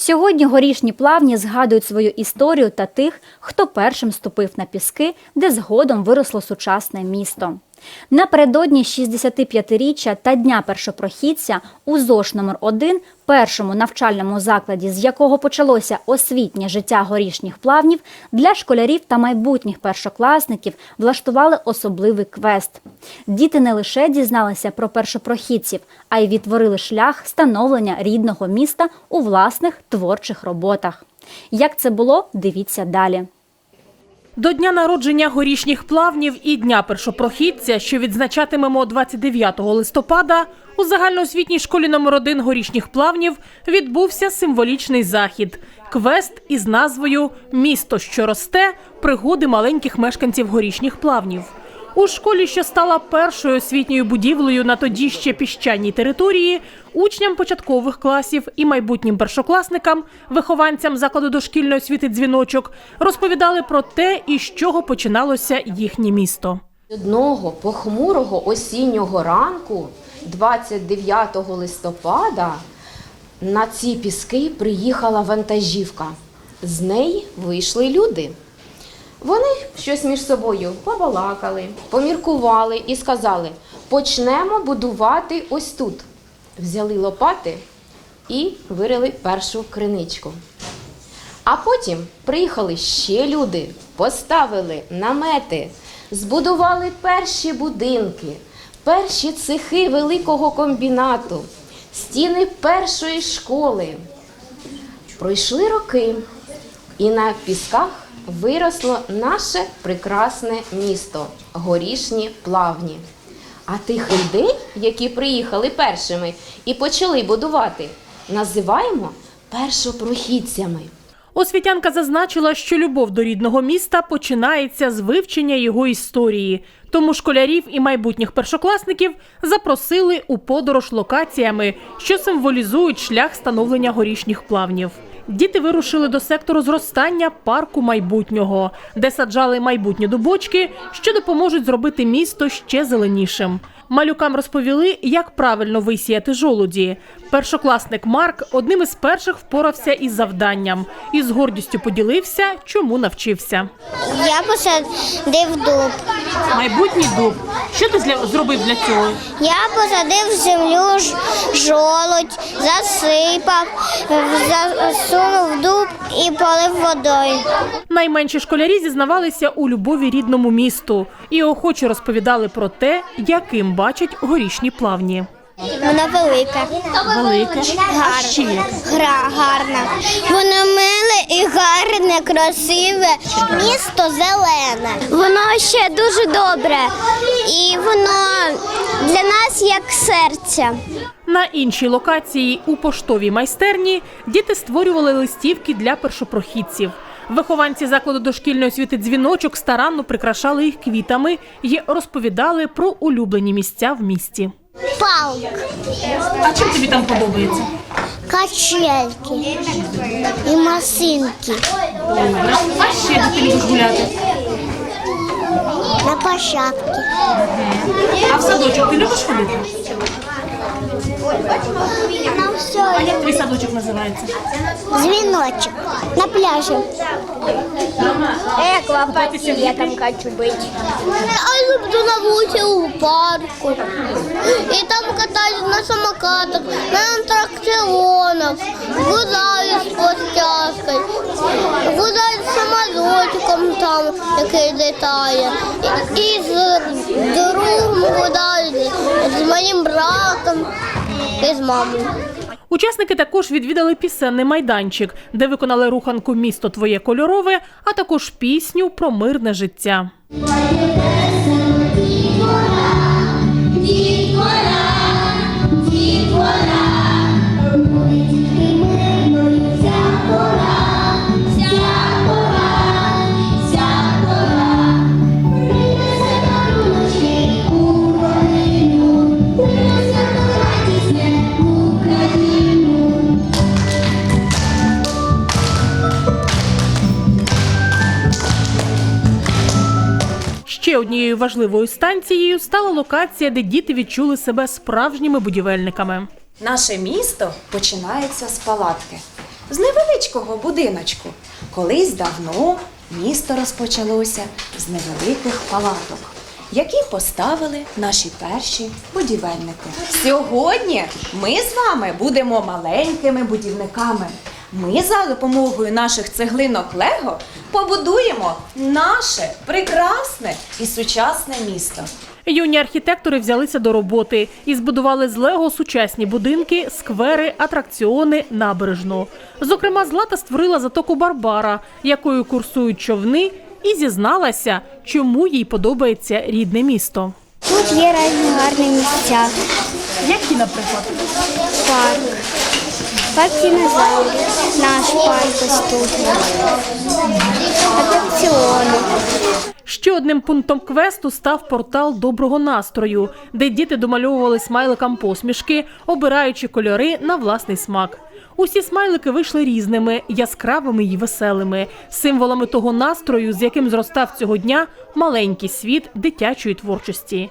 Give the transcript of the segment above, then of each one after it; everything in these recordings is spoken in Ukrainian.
Сьогодні горішні плавні згадують свою історію та тих, хто першим ступив на піски, де згодом виросло сучасне місто. Напередодні 65-річчя та Дня першопрохідця у ЗОШ номер 1 першому навчальному закладі, з якого почалося освітнє життя горішніх плавнів, для школярів та майбутніх першокласників влаштували особливий квест. Діти не лише дізналися про першопрохідців, а й відтворили шлях становлення рідного міста у власних творчих роботах. Як це було, дивіться далі. До дня народження горішніх плавнів і дня першопрохідця, що відзначатимемо 29 листопада, у загальноосвітній школі номер 1 горішніх плавнів відбувся символічний захід квест із назвою Місто, що росте пригоди маленьких мешканців горішніх плавнів. У школі, що стала першою освітньою будівлею на тоді ще піщаній території, учням початкових класів і майбутнім першокласникам, вихованцям закладу дошкільної освіти дзвіночок, розповідали про те, із чого починалося їхнє місто. Одного похмурого осіннього ранку, 29 листопада, на ці піски приїхала вантажівка. З неї вийшли люди. Вони щось між собою побалакали, поміркували і сказали: почнемо будувати ось тут. Взяли лопати і вирили першу криничку. А потім приїхали ще люди, поставили намети, збудували перші будинки, перші цехи великого комбінату, стіни першої школи. Пройшли роки, і на пісках виросло наше прекрасне місто горішні плавні. А тих людей, які приїхали першими і почали будувати, називаємо першопрохідцями. Освітянка зазначила, що любов до рідного міста починається з вивчення його історії. Тому школярів і майбутніх першокласників запросили у подорож локаціями, що символізують шлях становлення горішніх плавнів. Діти вирушили до сектору зростання парку майбутнього, де саджали майбутні дубочки, що допоможуть зробити місто ще зеленішим. Малюкам розповіли, як правильно висіяти жолуді. Першокласник Марк одним із перших впорався із завданням і з гордістю поділився, чому навчився. Я посадив дуб. Майбутній дуб. Що ти зробив для цього? Я посадив в землю жолудь, засипав, засунув дуб і полив водою. Найменші школярі зізнавалися у любові рідному місту і охоче розповідали про те, яким бачать горішні плавні. Вона велика. Велике, а ще як? Гра гарна. Воно миле і гарне, красиве. Місто зелене. Воно ще дуже добре. І воно для нас як серце. На іншій локації у поштовій майстерні діти створювали листівки для першопрохідців. Вихованці закладу дошкільної освіти дзвіночок старанно прикрашали їх квітами і розповідали про улюблені місця в місті. Палк. А чим тобі там подобається? Качельки і масинки А ще де ти любиш гуляти? на площадці. А в садочок ти любиш ходити? Все. Як твій садочок називається? Дзвіночок на пляжі. Аквапарк я там хочу бути. Я люблю на вулиці у парку. І там катаюсь на самокатах, на атракціонах, гуляю з площадкою, гуляю з самолітиком там, який літає. І, і з другом гуляю, з моїм братом і з мамою. Учасники також відвідали пісенний майданчик, де виконали руханку Місто твоє кольорове, а також пісню про мирне життя. Однією важливою станцією стала локація, де діти відчули себе справжніми будівельниками. Наше місто починається з палатки. з невеличкого будиночку. Колись давно місто розпочалося з невеликих палаток, які поставили наші перші будівельники. Сьогодні ми з вами будемо маленькими будівниками. Ми за допомогою наших цеглинок Лего побудуємо наше прекрасне і сучасне місто. Юні архітектори взялися до роботи і збудували з Лего сучасні будинки, сквери, атракціони, набережну. Зокрема, Злата створила затоку Барбара, якою курсують човни, і зізналася, чому їй подобається рідне місто. Тут є різні гарні місця. Які, наприклад? Парк. Парк динозаврів. Наш ось тут. Атракціони. Ще одним пунктом квесту став портал доброго настрою, де діти домальовували смайликам посмішки, обираючи кольори на власний смак. Усі смайлики вийшли різними, яскравими й веселими, символами того настрою, з яким зростав цього дня маленький світ дитячої творчості.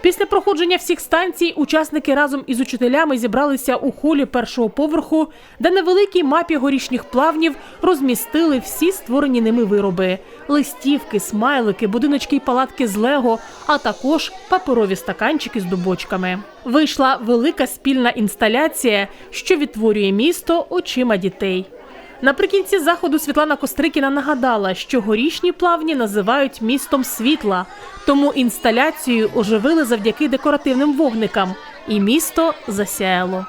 Після проходження всіх станцій учасники разом із учителями зібралися у холі першого поверху, де на великій мапі горішніх плавнів розмістили всі створені ними вироби: листівки, смайлики, будиночки й палатки з лего, а також паперові стаканчики з дубочками. Вийшла велика спільна інсталяція, що відтворює місто очима дітей. Наприкінці заходу Світлана Кострикіна нагадала, що горішні плавні називають містом світла, тому інсталяцію оживили завдяки декоративним вогникам, і місто засяяло.